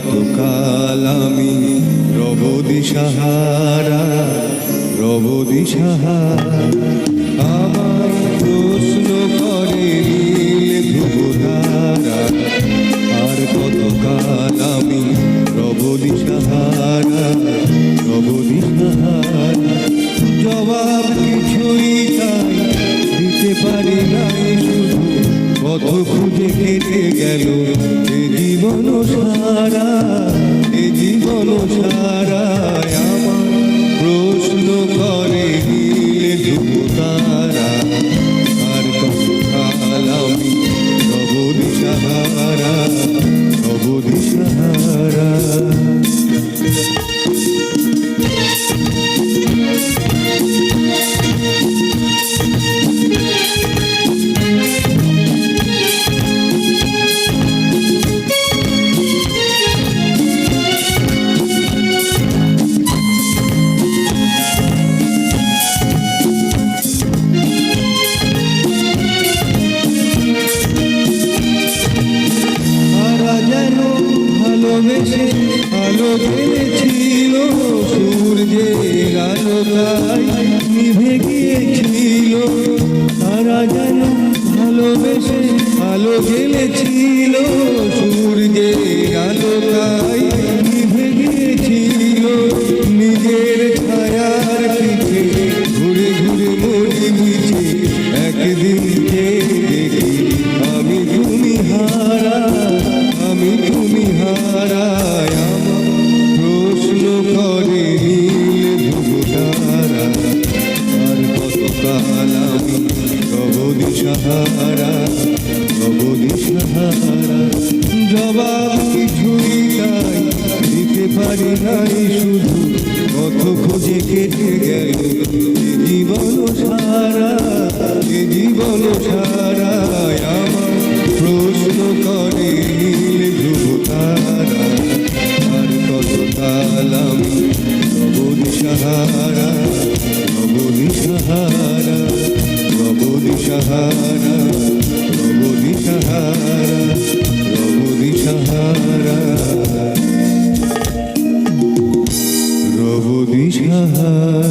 কতকাল আমি রবদি সাহারা রবদি সাহারা আমার প্রশ্ন করে নীল আর কতকাল আমি রবদি সাহারা রবদি সাহারা জবাব কিছুই তাই দিতে পারি না পথ খুঁজে কেটে গেল এ জীবন সারা এ জীবন সারা ভালোবেসে আলো জ্বেলেছিল সূর্যের আলোটাই নিভে গিয়েছিল। তারা আলো জ্বেলেছিল সূর্যের আলোটাই। নিভে কতকাল আমি সবদি সাহারা সবদি সাহারা জবাব কিছুই তাই দিতে পারি নাই শুধু কত খুঁজে কেটে গেল জীবন সারা জীবন সারা আমার প্রশ্ন করে নীল ধ্রুব তারা আর কত কাল আমি সবুজ সাহারা সাহারা প্রভুদি সাহারা প্রভুদি সাহারা প্রভুদি সাহারা